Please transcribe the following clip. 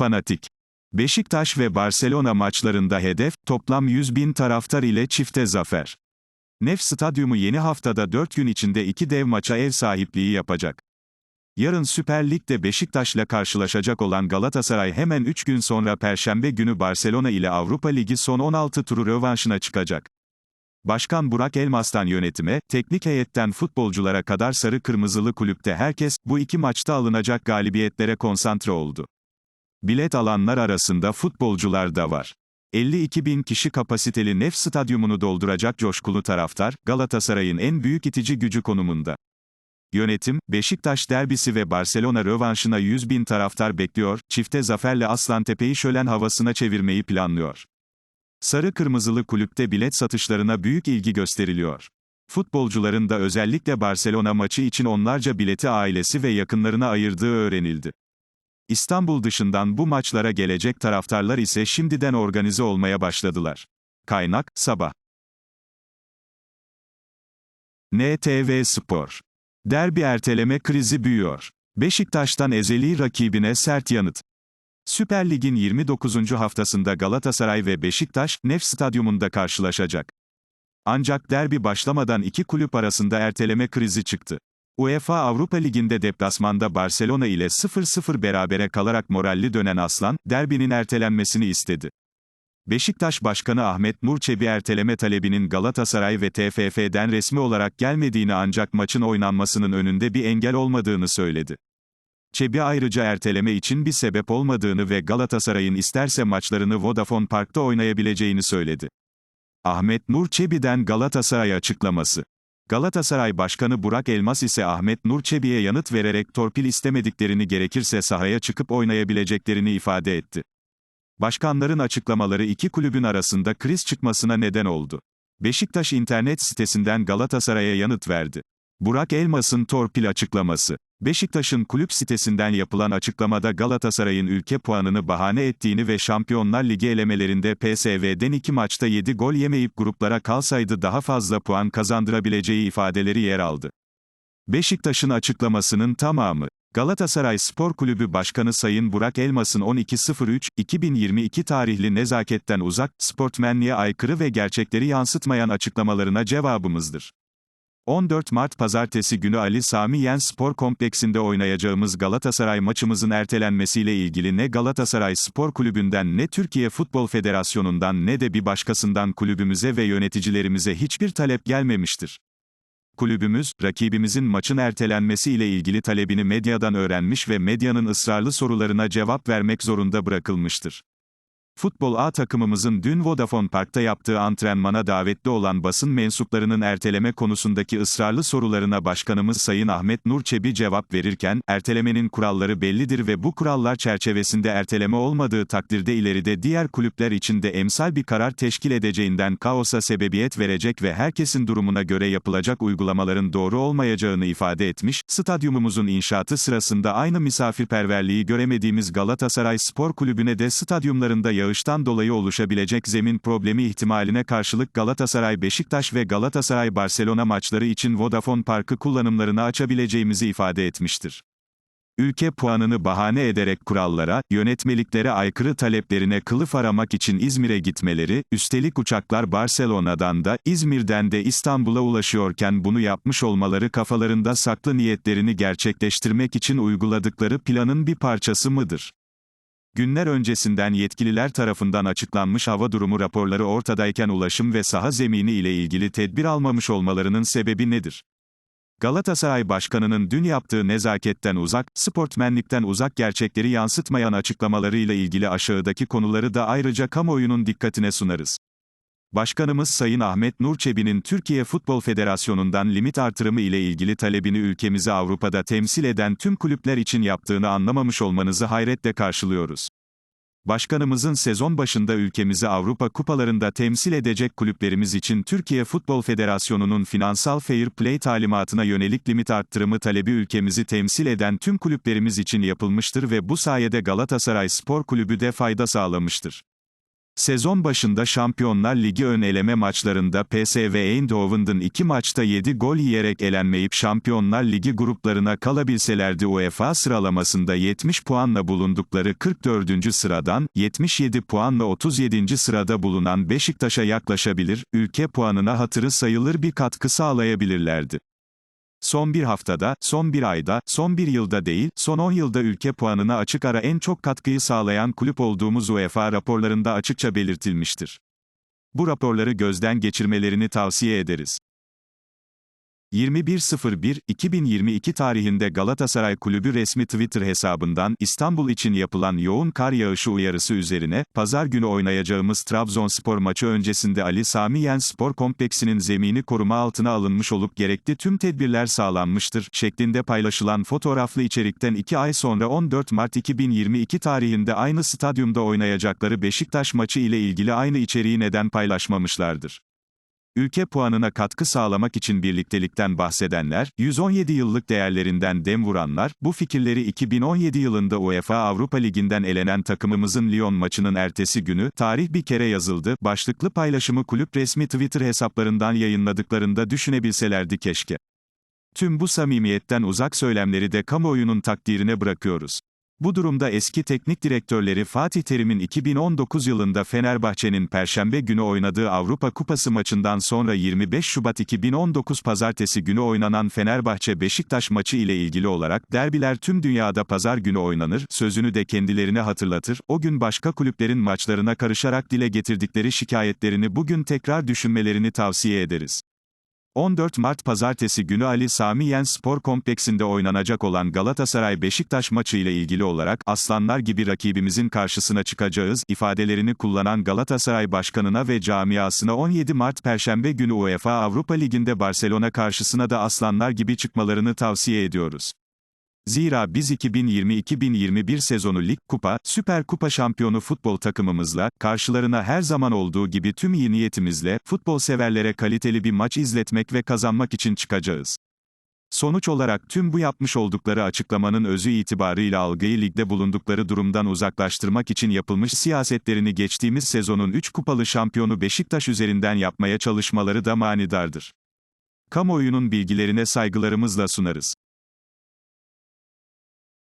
fanatik. Beşiktaş ve Barcelona maçlarında hedef, toplam 100 bin taraftar ile çifte zafer. Nef Stadyumu yeni haftada 4 gün içinde iki dev maça ev sahipliği yapacak. Yarın Süper Lig'de Beşiktaş'la karşılaşacak olan Galatasaray hemen 3 gün sonra Perşembe günü Barcelona ile Avrupa Ligi son 16 turu rövanşına çıkacak. Başkan Burak Elmas'tan yönetime, teknik heyetten futbolculara kadar sarı kırmızılı kulüpte herkes, bu iki maçta alınacak galibiyetlere konsantre oldu. Bilet alanlar arasında futbolcular da var. 52 bin kişi kapasiteli Nef Stadyumunu dolduracak coşkulu taraftar, Galatasaray'ın en büyük itici gücü konumunda. Yönetim, Beşiktaş derbisi ve Barcelona rövanşına 100 bin taraftar bekliyor, çifte zaferle Aslantepe'yi şölen havasına çevirmeyi planlıyor. Sarı kırmızılı kulüpte bilet satışlarına büyük ilgi gösteriliyor. Futbolcuların da özellikle Barcelona maçı için onlarca bileti ailesi ve yakınlarına ayırdığı öğrenildi. İstanbul dışından bu maçlara gelecek taraftarlar ise şimdiden organize olmaya başladılar. Kaynak, Sabah. NTV Spor. Derbi erteleme krizi büyüyor. Beşiktaş'tan ezeli rakibine sert yanıt. Süper Lig'in 29. haftasında Galatasaray ve Beşiktaş, Nef Stadyumunda karşılaşacak. Ancak derbi başlamadan iki kulüp arasında erteleme krizi çıktı. UEFA Avrupa Ligi'nde deplasmanda Barcelona ile 0-0 berabere kalarak moralli dönen Aslan, derbinin ertelenmesini istedi. Beşiktaş Başkanı Ahmet Nur Çebi erteleme talebinin Galatasaray ve TFF'den resmi olarak gelmediğini ancak maçın oynanmasının önünde bir engel olmadığını söyledi. Çebi ayrıca erteleme için bir sebep olmadığını ve Galatasaray'ın isterse maçlarını Vodafone Park'ta oynayabileceğini söyledi. Ahmet Nur Çebi'den Galatasaray açıklaması. Galatasaray Başkanı Burak Elmas ise Ahmet Nur Çebi'ye yanıt vererek torpil istemediklerini gerekirse sahaya çıkıp oynayabileceklerini ifade etti. Başkanların açıklamaları iki kulübün arasında kriz çıkmasına neden oldu. Beşiktaş internet sitesinden Galatasaray'a yanıt verdi. Burak Elmas'ın torpil açıklaması. Beşiktaş'ın kulüp sitesinden yapılan açıklamada Galatasaray'ın ülke puanını bahane ettiğini ve Şampiyonlar Ligi elemelerinde PSV'den iki maçta 7 gol yemeyip gruplara kalsaydı daha fazla puan kazandırabileceği ifadeleri yer aldı. Beşiktaş'ın açıklamasının tamamı. Galatasaray Spor Kulübü Başkanı Sayın Burak Elmas'ın 12.03.2022 tarihli nezaketten uzak, sportmenliğe aykırı ve gerçekleri yansıtmayan açıklamalarına cevabımızdır. 14 Mart Pazartesi günü Ali Sami Yen Spor Kompleksinde oynayacağımız Galatasaray maçımızın ertelenmesiyle ilgili ne Galatasaray Spor Kulübü'nden ne Türkiye Futbol Federasyonu'ndan ne de bir başkasından kulübümüze ve yöneticilerimize hiçbir talep gelmemiştir. Kulübümüz, rakibimizin maçın ertelenmesi ile ilgili talebini medyadan öğrenmiş ve medyanın ısrarlı sorularına cevap vermek zorunda bırakılmıştır. Futbol A takımımızın dün Vodafone Park'ta yaptığı antrenmana davetli olan basın mensuplarının erteleme konusundaki ısrarlı sorularına Başkanımız Sayın Ahmet Nur Çebi cevap verirken, ertelemenin kuralları bellidir ve bu kurallar çerçevesinde erteleme olmadığı takdirde ileride diğer kulüpler için de emsal bir karar teşkil edeceğinden kaosa sebebiyet verecek ve herkesin durumuna göre yapılacak uygulamaların doğru olmayacağını ifade etmiş, stadyumumuzun inşaatı sırasında aynı misafirperverliği göremediğimiz Galatasaray Spor Kulübü'ne de stadyumlarında yağıştan dolayı oluşabilecek zemin problemi ihtimaline karşılık Galatasaray Beşiktaş ve Galatasaray Barcelona maçları için Vodafone Parkı kullanımlarını açabileceğimizi ifade etmiştir. Ülke puanını bahane ederek kurallara, yönetmeliklere aykırı taleplerine kılıf aramak için İzmir'e gitmeleri, üstelik uçaklar Barcelona'dan da, İzmir'den de İstanbul'a ulaşıyorken bunu yapmış olmaları kafalarında saklı niyetlerini gerçekleştirmek için uyguladıkları planın bir parçası mıdır? Günler öncesinden yetkililer tarafından açıklanmış hava durumu raporları ortadayken ulaşım ve saha zemini ile ilgili tedbir almamış olmalarının sebebi nedir? Galatasaray Başkanı'nın dün yaptığı nezaketten uzak, sportmenlikten uzak gerçekleri yansıtmayan açıklamalarıyla ilgili aşağıdaki konuları da ayrıca kamuoyunun dikkatine sunarız. Başkanımız Sayın Ahmet Nur Çebi'nin Türkiye Futbol Federasyonu'ndan limit artırımı ile ilgili talebini ülkemizi Avrupa'da temsil eden tüm kulüpler için yaptığını anlamamış olmanızı hayretle karşılıyoruz. Başkanımızın sezon başında ülkemizi Avrupa kupalarında temsil edecek kulüplerimiz için Türkiye Futbol Federasyonu'nun finansal fair play talimatına yönelik limit arttırımı talebi ülkemizi temsil eden tüm kulüplerimiz için yapılmıştır ve bu sayede Galatasaray Spor Kulübü de fayda sağlamıştır. Sezon başında Şampiyonlar Ligi ön eleme maçlarında PSV Eindhoven'ın iki maçta 7 gol yiyerek elenmeyip Şampiyonlar Ligi gruplarına kalabilselerdi UEFA sıralamasında 70 puanla bulundukları 44. sıradan, 77 puanla 37. sırada bulunan Beşiktaş'a yaklaşabilir, ülke puanına hatırı sayılır bir katkı sağlayabilirlerdi. Son bir haftada, son bir ayda, son bir yılda değil, son 10 yılda ülke puanına açık ara en çok katkıyı sağlayan kulüp olduğumuz UEFA raporlarında açıkça belirtilmiştir. Bu raporları gözden geçirmelerini tavsiye ederiz. 21.01.2022 tarihinde Galatasaray Kulübü resmi Twitter hesabından İstanbul için yapılan yoğun kar yağışı uyarısı üzerine, pazar günü oynayacağımız Trabzonspor maçı öncesinde Ali Sami Yen Spor Kompleksinin zemini koruma altına alınmış olup gerekli tüm tedbirler sağlanmıştır, şeklinde paylaşılan fotoğraflı içerikten 2 ay sonra 14 Mart 2022 tarihinde aynı stadyumda oynayacakları Beşiktaş maçı ile ilgili aynı içeriği neden paylaşmamışlardır? Ülke puanına katkı sağlamak için birliktelikten bahsedenler, 117 yıllık değerlerinden dem vuranlar, bu fikirleri 2017 yılında UEFA Avrupa Ligi'nden elenen takımımızın Lyon maçının ertesi günü, tarih bir kere yazıldı, başlıklı paylaşımı kulüp resmi Twitter hesaplarından yayınladıklarında düşünebilselerdi keşke. Tüm bu samimiyetten uzak söylemleri de kamuoyunun takdirine bırakıyoruz. Bu durumda eski teknik direktörleri Fatih Terim'in 2019 yılında Fenerbahçe'nin Perşembe günü oynadığı Avrupa Kupası maçından sonra 25 Şubat 2019 Pazartesi günü oynanan Fenerbahçe-Beşiktaş maçı ile ilgili olarak derbiler tüm dünyada pazar günü oynanır, sözünü de kendilerine hatırlatır, o gün başka kulüplerin maçlarına karışarak dile getirdikleri şikayetlerini bugün tekrar düşünmelerini tavsiye ederiz. 14 Mart Pazartesi günü Ali Sami Yen Spor Kompleksinde oynanacak olan Galatasaray-Beşiktaş maçı ile ilgili olarak, aslanlar gibi rakibimizin karşısına çıkacağız, ifadelerini kullanan Galatasaray Başkanına ve camiasına 17 Mart Perşembe günü UEFA Avrupa Ligi'nde Barcelona karşısına da aslanlar gibi çıkmalarını tavsiye ediyoruz. Zira biz 2020-2021 sezonu lig, kupa, süper kupa şampiyonu futbol takımımızla, karşılarına her zaman olduğu gibi tüm iyi niyetimizle, futbol severlere kaliteli bir maç izletmek ve kazanmak için çıkacağız. Sonuç olarak tüm bu yapmış oldukları açıklamanın özü itibarıyla algıyı ligde bulundukları durumdan uzaklaştırmak için yapılmış siyasetlerini geçtiğimiz sezonun 3 kupalı şampiyonu Beşiktaş üzerinden yapmaya çalışmaları da manidardır. Kamuoyunun bilgilerine saygılarımızla sunarız.